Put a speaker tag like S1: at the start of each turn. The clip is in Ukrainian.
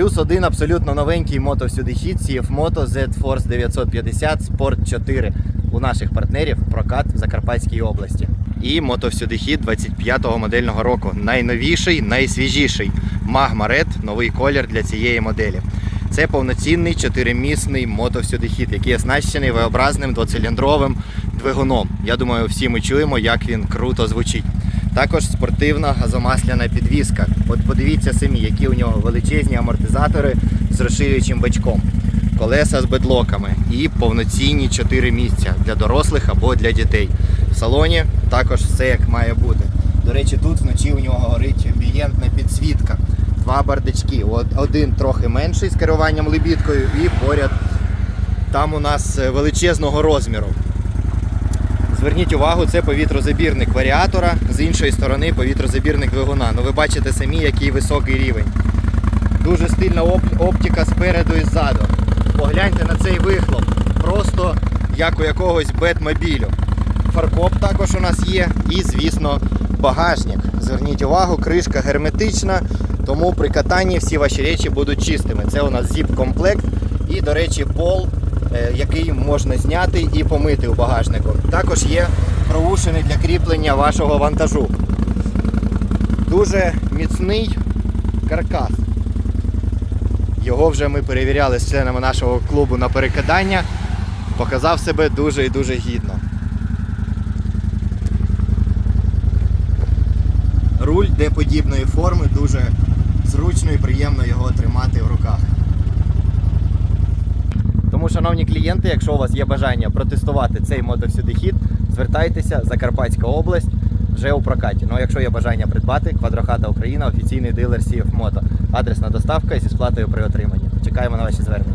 S1: Плюс один абсолютно новенький мото всюди хід CF Moto Z Force 950 Sport 4 у наших партнерів прокат в Закарпатській області. І мото всюди хід 25-го модельного року. Найновіший, найсвіжіший Magma Red, новий колір для цієї моделі. Це повноцінний чотиримісний мотовсюдихід, який оснащений V-образним двоциліндровим двигуном. Я думаю, всі ми чуємо, як він круто звучить. Також спортивна газомасляна підвіска. От подивіться самі, які у нього величезні амортизатори з розширюючим бачком, колеса з бедлоками і повноцінні 4 місця для дорослих або для дітей. В салоні також все як має бути. До речі, тут вночі у нього горить амбієнтна підсвітка. Два бардачки. Один трохи менший з керуванням лебідкою, і поряд там у нас е, величезного розміру. Зверніть увагу, це повітрозабірник варіатора, з іншої сторони повітрозабірник двигуна. Ну ви бачите самі, який високий рівень. Дуже стильна оп- оптика спереду і ззаду. Погляньте на цей вихлоп. Просто як у якогось бетмобілю. Фаркоп також у нас є. І, звісно, багажник. Зверніть увагу, кришка герметична, тому при катанні всі ваші речі будуть чистими. Це у нас зіп-комплект. І, до речі, пол, який можна зняти і помити у багажнику. Також є проушини для кріплення вашого вантажу. Дуже міцний каркас. Його вже ми перевіряли з членами нашого клубу на перекидання. Показав себе дуже і дуже гідно. Руль Д-подібної форми, дуже зручно і приємно його тримати в руках. Шановні клієнти, якщо у вас є бажання протестувати цей мотовсюдихід, звертайтеся Закарпатська область вже у прокаті. Ну а якщо є бажання придбати, Квадрохата Україна, офіційний дилер CF Moto. Адресна доставка зі сплатою при отриманні. Чекаємо на ваші звернення.